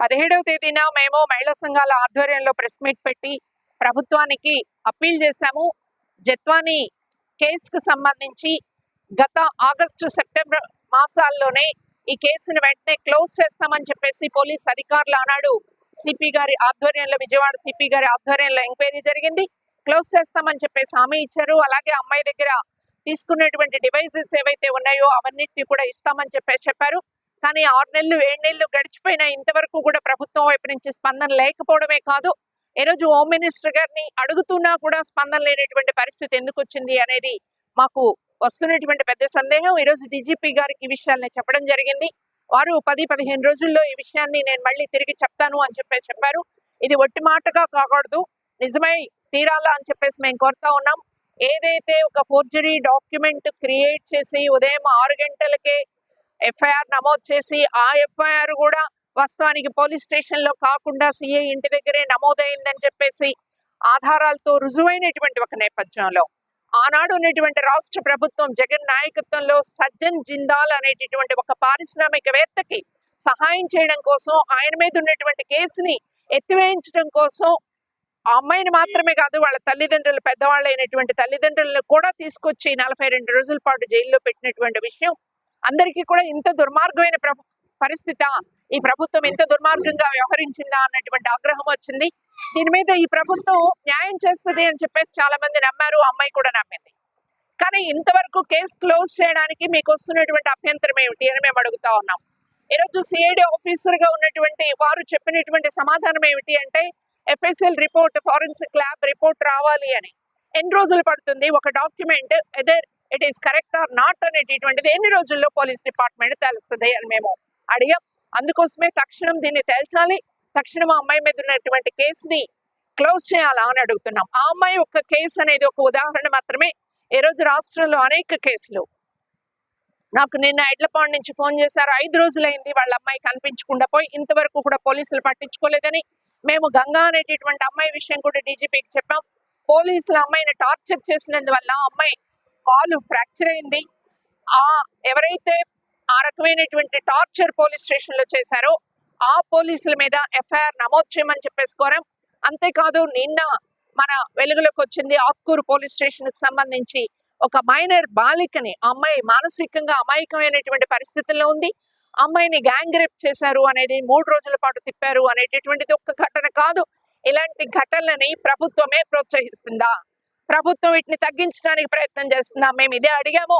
పదిహేడవ తేదీన మేము మహిళా సంఘాల ఆధ్వర్యంలో ప్రెస్ మీట్ పెట్టి ప్రభుత్వానికి అప్పీల్ చేశాము. జత్వాని కేసుకు సంబంధించి గత ఆగస్టు సెప్టెంబర్ మాసాల్లోనే ఈ కేసును వెంటనే క్లోజ్ చేస్తామని చెప్పేసి పోలీస్ అధికారులు ఆనాడు సిపి గారి ఆధ్వర్యంలో విజయవాడ సిపి గారి ఆధ్వర్యంలో ఎంక్వైరీ జరిగింది. క్లోజ్ చేస్తామని చెప్పేసి హామీ ఇచ్చారు. అలాగే అమ్మాయి దగ్గర తీసుకున్నటువంటి డివైజెస్ ఏవైతే ఉన్నాయో అవన్నిటిని కూడా ఇస్తామని చెప్పేసి చెప్పారు. కానీ ఆరు నెలలు ఏడు నెలలు గడిచిపోయినా ఇంతవరకు కూడా ప్రభుత్వం వైపు నుంచి స్పందన లేకపోవడమే కాదు. ఈ రోజు హోమ్ మినిస్టర్ గారిని అడుగుతున్నా కూడా స్పందన లేనటువంటి పరిస్థితి ఎందుకు వచ్చింది అనేది మాకు వస్తున్నటువంటి పెద్ద సందేహం. ఈ రోజు డీజీపీ గారికి ఈ విషయాల్ని చెప్పడం జరిగింది. వారు పది పదిహేను రోజుల్లో ఈ విషయాన్ని నేను మళ్ళీ తిరిగి చెప్తాను అని చెప్పేసి చెప్పారు. ఇది ఒట్టి మాటగా కాకూడదు. నిజమై తీరాలా అని చెప్పేసి మేము కోరుతా ఉన్నాం. ఏదైతే ఒక ఫోర్జరీ డాక్యుమెంట్ క్రియేట్ చేసి ఉదయం ఆరు గంటలకే ఎఫ్ఐఆర్ నమోదు చేసి ఆ ఎఫ్ఐఆర్ కూడా వాస్తవానికి పోలీస్ స్టేషన్లో కాకుండా సిఐ ఇంటి దగ్గరే నమోదైందని చెప్పేసి ఆధారాలతో రుజువైనటువంటి ఒక నేపథ్యంలో. ఆనాడు ఉన్నటువంటి రాష్ట్ర ప్రభుత్వం జగన్ నాయకత్వంలో సజ్జన్ జిందాల్ అనేటటువంటి ఒక పారిశ్రామికవేత్తకి సహాయం చేయడం కోసం ఆయన మీద ఉన్నటువంటి కేసుని ఎత్తివేయించడం కోసం ఆ అమ్మాయిని మాత్రమే కాదు వాళ్ళ తల్లిదండ్రులు పెద్దవాళ్ళు అయినటువంటి తల్లిదండ్రులను కూడా తీసుకొచ్చి నలభై రెండు రోజుల పాటు జైల్లో పెట్టినటువంటి విషయం అందరికీ కూడా ఇంత దుర్మార్గమైన ప్రభు పరిస్థితి ఈ ప్రభుత్వం ఎంత దుర్మార్గంగా వ్యవహరించిందా అన్నటువంటి ఆగ్రహం వచ్చింది. దీని మీద ఈ ప్రభుత్వం న్యాయం చేస్తుంది అని చెప్పేసి చాలా మంది నమ్మారు ఆ అమ్మాయి కూడా నమ్మింది. కానీ ఇంతవరకు కేసు క్లోజ్ చేయడానికి మీకు వస్తున్నటువంటి అభ్యంతరం ఏమిటి అని మేము అడుగుతా ఉన్నాం. ఈరోజు సిఐడి ఆఫీసర్గా ఉన్నటువంటి వారు చెప్పినటువంటి సమాధానం ఏమిటి అంటే FSL report forensic lab report రావాలి అని. ఎన్ని రోజులు పడుతుంది? ఒక document either it is correct or not అనేటటువంటిది ఎన్ని రోజుల్లో పోలీస్ డిపార్ట్మెంట్ తెలుస్తుంది అని మేము అడిగాం. అందుకోసమే తక్షణం దీన్ని తేల్చాలి. తక్షణం ఆ అమ్మాయి మీద ఉన్నటువంటి కేసుని క్లోజ్ చేయాలా అని అడుగుతున్నాం. ఆ అమ్మాయి ఒక కేసు అనేది ఒక ఉదాహరణ మాత్రమే. ఈ రోజు రాష్ట్రంలో అనేక కేసులు. నాకు నిన్న ఎడ్లపాడు నుంచి ఫోన్ చేశారు. ఐదు రోజులైంది వాళ్ళ అమ్మాయి కనిపించకుండా పోయి ఇంతవరకు కూడా పోలీసులు పట్టించుకోలేదని. మేము గంగా అనేటటువంటి అమ్మాయి విషయం కూడా డీజీపీకి చెప్పాం. పోలీసులు అమ్మాయిని టార్చర్ చేసినందువల్ల ఆ అమ్మాయి కాలు ఫ్రాక్చర్ అయింది. ఆ ఎవరైతే ఆ రకమైనటువంటి టార్చర్ పోలీస్ స్టేషన్లో చేశారో ఆ పోలీసుల మీద ఎఫ్ఐఆర్ నమోదు చేయమని చెప్పేసి కోరాం. అంతేకాదు నిన్న మన వెలుగులోకి వచ్చింది ఆత్కూరు పోలీస్ స్టేషన్కి సంబంధించి ఒక మైనర్ బాలికని ఆ అమ్మాయి మానసికంగా అమాయకమైనటువంటి పరిస్థితుల్లో ఉంది. అమ్మాయిని గ్యాంగ్ రేప్ చేశారు అనేది మూడు రోజుల పాటు తిప్పారు అనేటటువంటిది ఒక్క ఘటన కాదు. ఇలాంటి ఘటనలని ప్రభుత్వమే ప్రోత్సహిస్తుందా? ప్రభుత్వం వీటిని తగ్గించడానికి ప్రయత్నం చేస్తుందా? మేము ఇదే అడిగాము.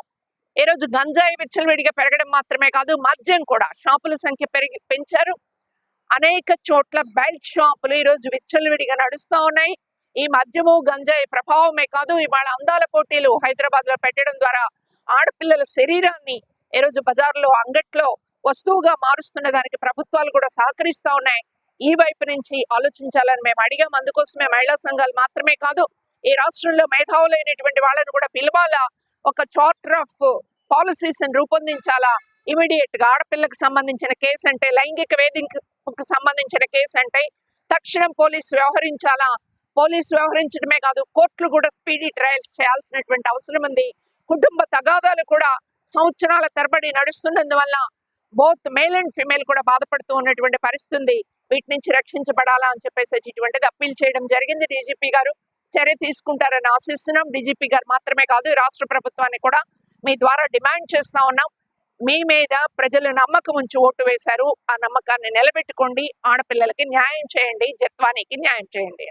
ఈ రోజు గంజాయి విచ్చలవిడిగా పెరగడం మాత్రమే కాదు మద్యం కూడా. షాపుల సంఖ్య పెరిగి పెంచారు. అనేక చోట్ల బెల్ట్ షాపులు ఈ రోజు విచ్చలవిడిగా నడుస్తా ఉన్నాయి. ఈ మద్యము గంజాయి ప్రభావమే కాదు ఇవాళ అందాల పోటీలు హైదరాబాద్లో పెట్టడం ద్వారా ఆడపిల్లల శరీరాన్ని ఈ రోజు బజార్లో అంగట్లో వస్తువుగా మారుస్తున్న దానికి ప్రభుత్వాలు కూడా సహకరిస్తా ఉన్నాయి. ఈ వైపు నుంచి ఆలోచించాలని మేము అడిగాం. అందుకోసమే మహిళా సంఘాలు మాత్రమే కాదు ఈ రాష్ట్రంలో మేధావులైనటువంటి వాళ్ళని కూడా పిలవాలా? ఒక చార్టర్ ఆఫ్ పాలసీస్ రూపొందించాలా? ఇమీడియట్గా ఆడపిల్లకు సంబంధించిన కేసు అంటే లైంగిక వేధింపుకు సంబంధించిన కేసు అంటే తక్షణం పోలీసు వ్యవహరించాలా? పోలీసు వ్యవహరించడమే కాదు కోర్టులు కూడా స్పీడీ ట్రయల్స్ చేయాల్సినటువంటి అవసరం ఉంది. కుటుంబ తగాదాలు కూడా సంవత్సరాల తరబడి నడుస్తున్నందువల్ల బోత్ మేల్ అండ్ ఫిమేల్ కూడా బాధపడుతూ ఉన్నటువంటి పరిస్థితి ఉంది. వీటి నుంచి రక్షించబడాలా అని చెప్పేసి ఇటువంటిది అప్పీల్ చేయడం జరిగింది డీజీపీ గారు. చర్య తీసుకుంటారని ఆశిస్తున్నాం. డీజీపీ గారు మాత్రమే కాదు రాష్ట్ర ప్రభుత్వాన్ని కూడా మీ ద్వారా డిమాండ్ చేస్తా ఉన్నాం. మీ మీద ప్రజలు నమ్మకం ఉంచి ఓటు వేశారు. ఆ నమ్మకాన్ని నిలబెట్టుకోండి. ఆడపిల్లలకి న్యాయం చేయండి. జత్వానికి న్యాయం చేయండి.